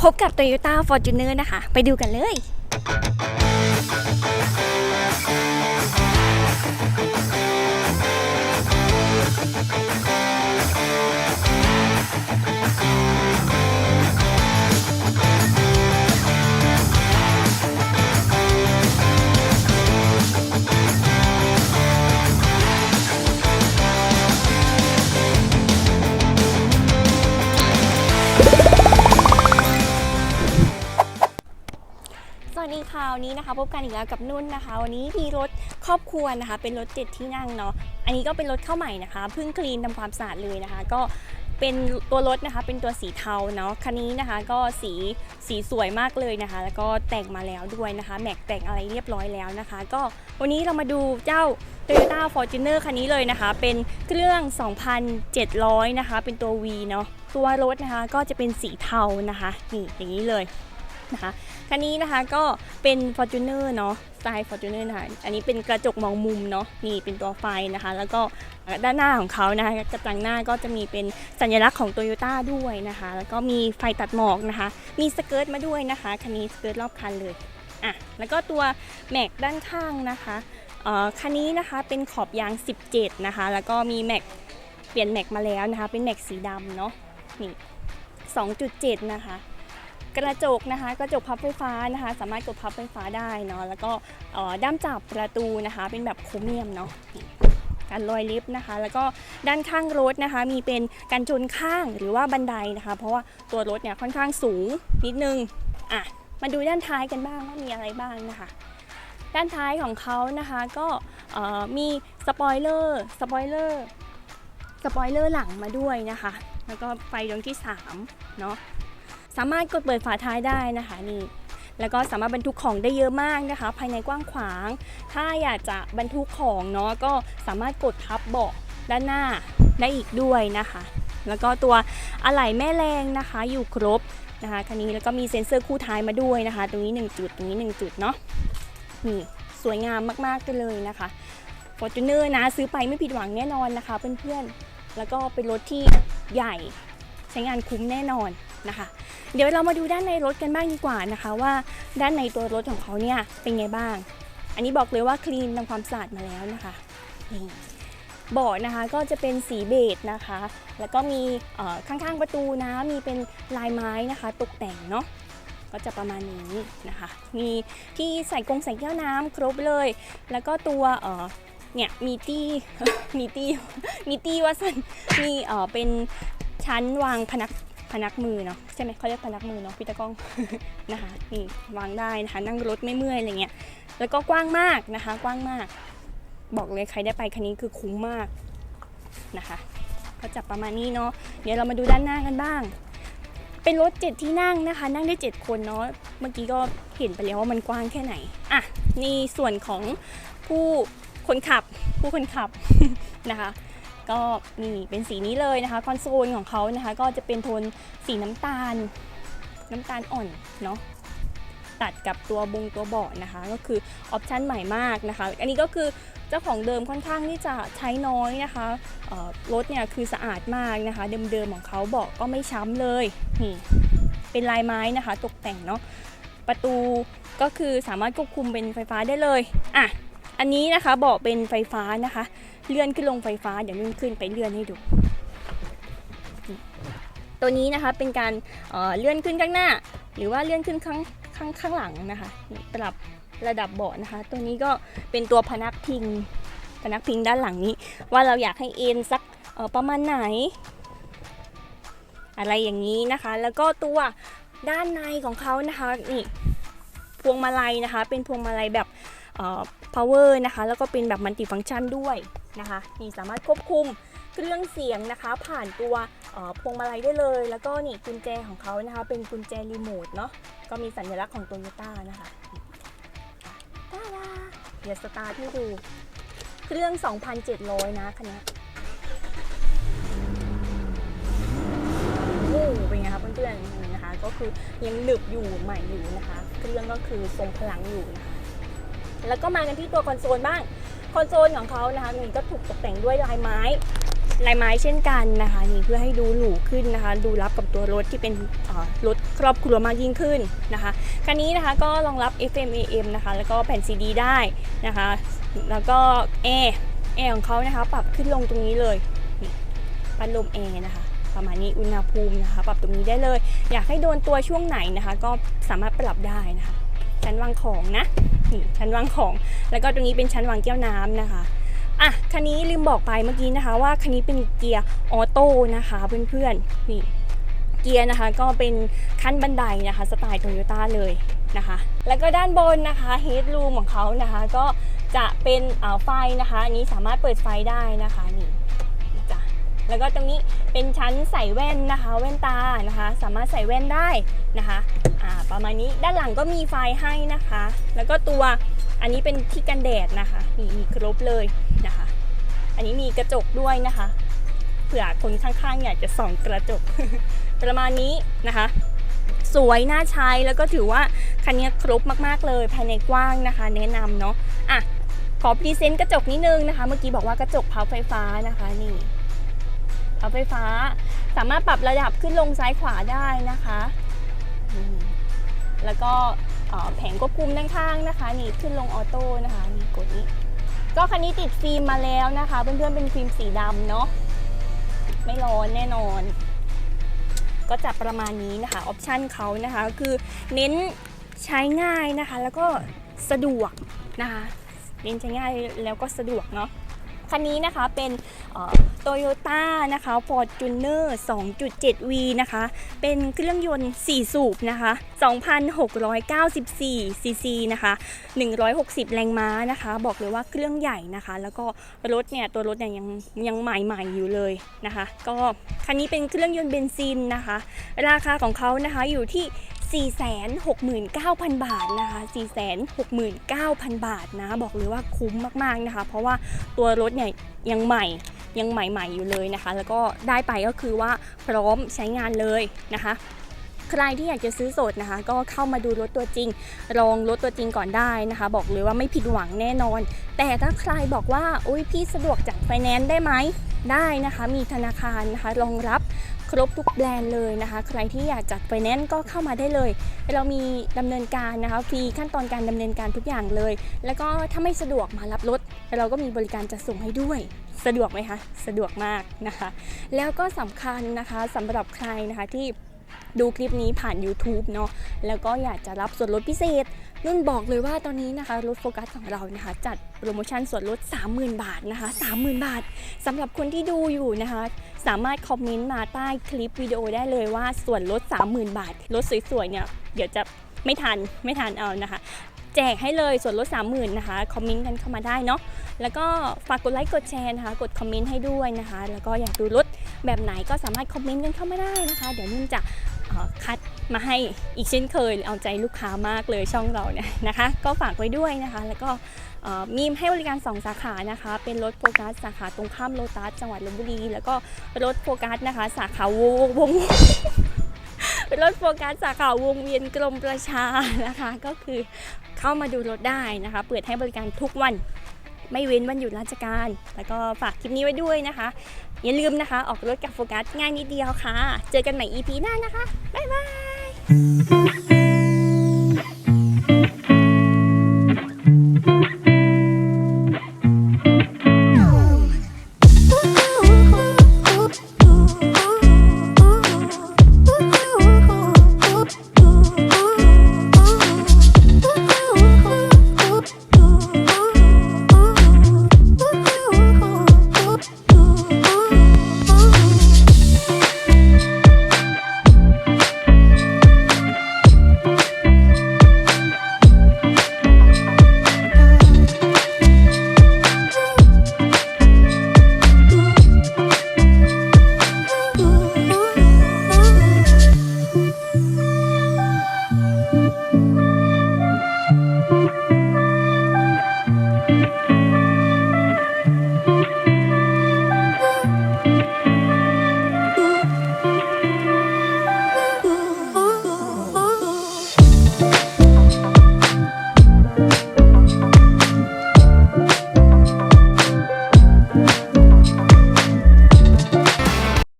พบกับ Toyota Fortuner นะคะ ไปดูกันเลย นนี้นะคะ พบกันอีกแล้วกับนุ่นนะคะ วันนี้มีรถครอบครัวนะคะ เป็นรถเจ็ดที่นั่งเนาะอันนี้ก็เป็นรถเข้าใหม่นะคะเพิ่งคลีนทำความสะอาดเลยนะคะ ก็เป็นตัวรถนะคะ เป็นตัวสีเทาเนาะคันนี้นะคะ ก็สีสีสวยมากเลยนะคะ แล้วก็แต่งมาแล้วด้วยนะคะ แม็กแต่งอะไรเรียบร้อยแล้วนะคะ ก็วันนี้เรามาดูเจ้า Toyota Fortuner คันนี้เลยนะคะ เป็นเครื่อง 2,700 นะคะ เป็นตัว V เนาะตัวรถนะคะก็จะเป็นสีเทานะคะนี่อย่างนี้เลย นะคะคันนี้นะคะก็เป็น Fortuner เนาะสไตล์ Fortuner นะคะอันนี้เป็นกระจกมองมุมเนาะนี่เป็นตัวไฟนะคะ แล้วก็ด้านหน้าของเขานะคะกระจังหน้าก็จะมีเป็นสัญลักษณ์ของ Toyota ด้วยนะคะ แล้วก็มีไฟตัดหมอกนะคะ มีสเกิร์ตมาด้วยนะคะคันนี้สเกิร์ตรอบคันเลยอะแล้วก็ตัวแม็กด้านข้างนะคะคันนี้นะคะเป็นขอบยาง 17 นะคะ แล้วก็มีแม็กเปลี่ยนแม็กมาแล้วนะคะ เป็นแม็กสีดำเนาะนี่2.7 นะคะ กระจกนะคะ กระจกพับไฟฟ้านะคะ สามารถกดพับไฟฟ้าได้เนาะแล้วก็ด้ามจับประตูนะคะ เป็นแบบโครเมียมเนาะการลอยลิฟต์นะคะ แล้วก็ด้านข้างรถนะคะ มีเป็นการชนข้างหรือว่าบันไดนะคะ เพราะว่าตัวรถเนี่ยค่อนข้างสูงนิดนึงอะมาดูด้านท้ายกันบ้างว่ามีอะไรบ้างนะคะ ด้านท้ายของเขานะคะก็มีสปอยเลอร์สปอยเลอร์สปอยเลอร์หลังมาด้วยนะคะ แล้วก็ไฟดวงที่สามเนาะ สามารถกดเปิดฝาท้ายได้นะคะนี่แล้วก็สามารถบรรทุกของได้เยอะมากนะคะ ภายในกว้างขวาง ถ้าอยากจะบรรทุกของเนาะก็สามารถกดทับเบาะด้านหน้าได้อีกด้วยนะคะ แล้วก็ตัวอะไหล่แม่แรงนะคะ อยู่ครบนะคะคันนี้แล้วก็มีเซ็นเซอร์คู่ท้ายมาด้วยนะคะ ตรงนี้ 1 จุดตรงนี้ 1 จุดเนาะนี่สวยงามมากๆเลยนะคะ Fortuner นะซื้อไปไม่ผิดหวังแน่นอนนะคะเพื่อนๆแล้วก็เป็นรถที่ใหญ่ใช้งานคุ้มแน่นอน นะคะ เดี๋ยวเรามาดูด้านในรถกันบ้างดีกว่านะคะว่าด้านในตัวรถของเขาเนี่ยเป็นไงบ้าง อันนี้บอกเลยว่าคลีนทำความสะอาดมาแล้วนะคะนี่เบาะนะคะก็จะเป็นสีเบจนะคะ แล้วก็มีข้างๆประตูนะ มีเป็นลายไม้นะคะ ตกแต่งเนาะก็จะประมาณนี้นะคะ มีที่ใส่กรงใส่แก้วน้ำครบเลย แล้วก็ตัวเออเนี่ยมีตี้มีตี้มีตี้ว่าสันมีเออเป็นชั้นวางพนัก พนักมือเนาะใช่ไหมเขาเรียกพนักมือเนาะพี่ตะก้องนะคะนี่วางได้นะคะนั่งรถไม่เมื่อยอะไรเงี้ยแล้วก็กว้างมากนะคะ กว้างมาก บอกเลยใครได้ไปคันนี้คือคุ้มมากนะคะ ก็จับประมาณนี้เนาะเดี๋ยวเรามาดูด้านหน้ากันบ้าง เป็นรถเจ็ดที่นั่งนะคะ นั่งได้เจ็ดคนเนาะเมื่อกี้ก็เห็นไปแล้วว่ามันกว้างแค่ไหนอะนี่ส่วนของผู้คนขับผู้คนขับนะคะ ก็นี่เป็นสีนี้เลยนะคะ คอนโซลของเขานะคะ ก็จะเป็นโทนสีน้ำตาล น้ำตาลอ่อนเนาะตัดกับตัวบงตัวเบาะนะคะ ก็คือออปชันใหม่มากนะคะ อันนี้ก็คือเจ้าของเดิมค่อนข้างที่จะใช้น้อยนะคะรถเนี่ยคือสะอาดมากนะคะ เดิมๆของเขาเบาะก็ไม่ช้ำเลยนี่เป็นลายไม้นะคะ ตกแต่งเนาะประตูก็คือสามารถควบคุมเป็นไฟฟ้าได้เลยอะอันนี้นะคะเบาะเป็นไฟฟ้านะคะ เลื่อนขึ้นลงไฟฟ้าเดี๋ยวนุ่นขึ้นไปเลื่อนให้ดู ตัวนี้นะคะเป็นการเเลื่อนขึ้นข้างหน้า หรือว่าเลื่อนขึ้นข้างข้างข้างหลังนะคะปรับระดับเบาะนะคะ ตัวนี้ก็เป็นตัวพนักพิงพนักพิงด้านหลังนี้ ว่าเราอยากให้เอ็นสักประมาณไหน อะไรอย่างนี้นะคะ แล้วก็ตัวด้านในของเขานะคะนี่พวงมาลัยนะคะ เป็นพวงมาลัยแบบ power นะคะ แล้วก็เป็นแบบมัลติฟังก์ชันด้วยนะคะ นี่สามารถควบคุมเครื่องเสียงนะคะ ผ่านตัวพวงมาลัยได้เลย แล้วก็นี่กุญแจของเขานะคะ เป็นกุญแจรีโมทเนาะก็มีสัญลักษณ์ของโตโยต้านะคะตาดาเดี๋ยวสตาร์ทให้ดู เครื่อง 2,700 นะคันนี้โอ้เป็นไงคะเพื่อนๆนี่นะคะ ก็คือยังหนึบอยู่ใหม่อยู่นะคะ เครื่องก็คือทรงพลังอยู่นะคะ แล้วก็มากันที่ตัวคอนโซลบ้าง คอนโซลของเขานะคะนี่ก็ถูกตกแต่งด้วยลายไม้ลายไม้เช่นกันนะคะนี่เพื่อให้ดูหรูขึ้นนะคะ ดูรับกับตัวรถที่เป็นรถครอบครัวมากยิ่งขึ้นนะคะคันนี้นะคะก็รองรับ FM AM นะคะแล้วก็แผ่น CD ได้นะคะ แล้วก็แอร์แอร์ของเขานะคะปรับขึ้นลงตรงนี้เลยนี่พัดลมแอร์นะคะประมาณนี้อุณหภูมินะคะ ปรับตรงนี้ได้เลย อยากให้โดนตัวช่วงไหนนะคะ ก็สามารถปรับได้นะคะ ชั้นวางของนะนี่ชั้นวางของ แล้วก็ตรงนี้เป็นชั้นวางแก้วน้ำนะคะอะคันนี้ลืมบอกไปเมื่อกี้นะคะ ว่าคันนี้เป็นเกียร์ออโต้นะคะเพื่อนๆนี่เกียร์นะคะก็เป็นขั้นบันไดนะคะสไตล์โตโยต้าเลยนะคะ แล้วก็ด้านบนนะคะเฮดรูมของเขานะคะ ก็จะเป็นไฟนะคะ อันนี้สามารถเปิดไฟได้นะคะนี่ แล้วก็ตรงนี้เป็นชั้นใส่แว่นนะคะ แว่นตานะคะ สามารถใส่แว่นได้นะคะอ่าประมาณนี้ด้านหลังก็มีไฟให้นะคะ แล้วก็ตัวอันนี้เป็นที่กันแดดนะคะนี่มีครบเลยนะคะ อันนี้มีกระจกด้วยนะคะเผื่อคนข้างๆอยากจะส่องกระจกประมาณนี้นะคะสวยน่าใช้แล้วก็ถือว่าคันนี้ครบมากๆเลยภายในกว้างนะคะ แนะนำเนาะอะขอพรีเซนต์กระจกนิดนึงนะคะ เมื่อกี้บอกว่ากระจกพับไฟฟ้านะคะนี่ พับไฟฟ้า สามารถปรับระดับขึ้นลงซ้ายขวาได้นะคะแล้วก็แผงควบคุมด้านข้างนะคะ นี่ขึ้นลงออโต้นะคะนี่กดนี้ ก็คันนี้ติดฟิล์มมาแล้วนะคะ เพื่อนๆเป็นฟิล์มสีดำเนาะไม่ร้อนแน่นอน ก็จะประมาณนี้นะคะออปชันเขานะคะคือเน้นใช้ง่ายนะคะ แล้วก็สะดวกนะคะเน้นใช้ง่ายแล้วก็สะดวกเนาะ คันนี้นะคะเป็นโตโยต้านะคะ Fortuner 2.7V นะคะ เป็นเครื่องยนต์ 4 สูบนะคะ 2,694 ซีซีนะคะ 160 แรงม้านะคะ บอกเลยว่าเครื่องใหญ่นะคะ แล้วก็รถเนี่ย ตัวรถเนี่ยยังยังใหม่ๆอยู่เลยนะคะ ก็คันนี้เป็นเครื่องยนต์เบนซินนะคะ ราคาของเขานะคะอยู่ที่ 469,000 บาทนะคะ 469,000 บาทนะ บอกเลยว่าคุ้มมากๆนะคะ เพราะว่าตัวรถเนี่ยยังใหม่ยังใหม่ๆอยู่เลยนะคะ แล้วก็ได้ไปก็คือว่าพร้อมใช้งานเลยนะคะใครที่อยากจะซื้อสดนะคะ ก็เข้ามาดูรถตัวจริงลองรถตัวจริงก่อนได้นะคะ บอกเลยว่าไม่ผิดหวังแน่นอน แต่ถ้าใครบอกว่าอุ้ยพี่สะดวกจัดไฟแนนซ์ได้ไหมได้นะคะ มีธนาคารนะคะรองรับ ครบทุกแบรนด์เลยนะคะ ใครที่อยากจัดไฟแนนซ์ก็เข้ามาได้เลย เรามีดำเนินการนะคะฟรีขั้นตอนการดำเนินการทุกอย่างเลย แล้วก็ถ้าไม่สะดวกมารับรถเราก็มีบริการจัดส่งให้ด้วยสะดวกไหมคะ สะดวกมากนะคะ แล้วก็สำคัญนะคะสำหรับใครนะคะที่ ดูคลิปนี้ผ่าน YouTube เนาะแล้วก็อยากจะรับส่วนลดพิเศษ นุ่นบอกเลยว่าตอนนี้นะคะรถโฟกัสของเรานะคะ จัดโปรโมชั่นส่วนลด 30,000 บาทนะคะ 30,000 บาทสำหรับคนที่ดูอยู่นะคะ สามารถคอมเมนต์มาใต้คลิปวิดีโอได้เลยว่าส่วนลด 30,000 บาทรถสวยๆเนี่ยเดี๋ยวจะไม่ทันไม่ทันเอานะคะ แจกให้เลยส่วนลด 30,000นะคะคอมเมนต์กันเข้ามาได้เนาะแล้วก็ฝากกดไลค์กดแชร์นะคะ กดคอมเมนต์ให้ด้วยนะคะ แล้วก็อยากดูรถ แบบไหนก็สามารถคอมเมนต์กันเข้ามาได้นะคะ เดี๋ยวนุ่นจะคัดมาให้อีกเช่นเคยเอาใจลูกค้ามากเลยช่องเราเนี่ยนะคะ ก็ฝากไว้ด้วยนะคะ แล้วก็เอ่อมีให้บริการ 2 สาขานะคะ เป็นรถโฟกัสสาขาตรงข้ามโลตัสจังหวัดลบบุรี แล้วก็รถโฟกัสนะคะ สาขาวงวงเป็นรถโฟกัสสาขาวงเวียนกรมประชานะคะ ก็คือเข้ามาดูรถได้นะคะ เปิดให้บริการทุกวัน ไม่เว้นวันหยุดราชการ แล้วก็ฝากคลิปนี้ไว้ด้วยนะคะ อย่าลืมนะคะ ออกรถกับโฟกัสง่ายนิดเดียวค่ะ เจอกันใหม่ EP หน้านะคะ บ๊ายบาย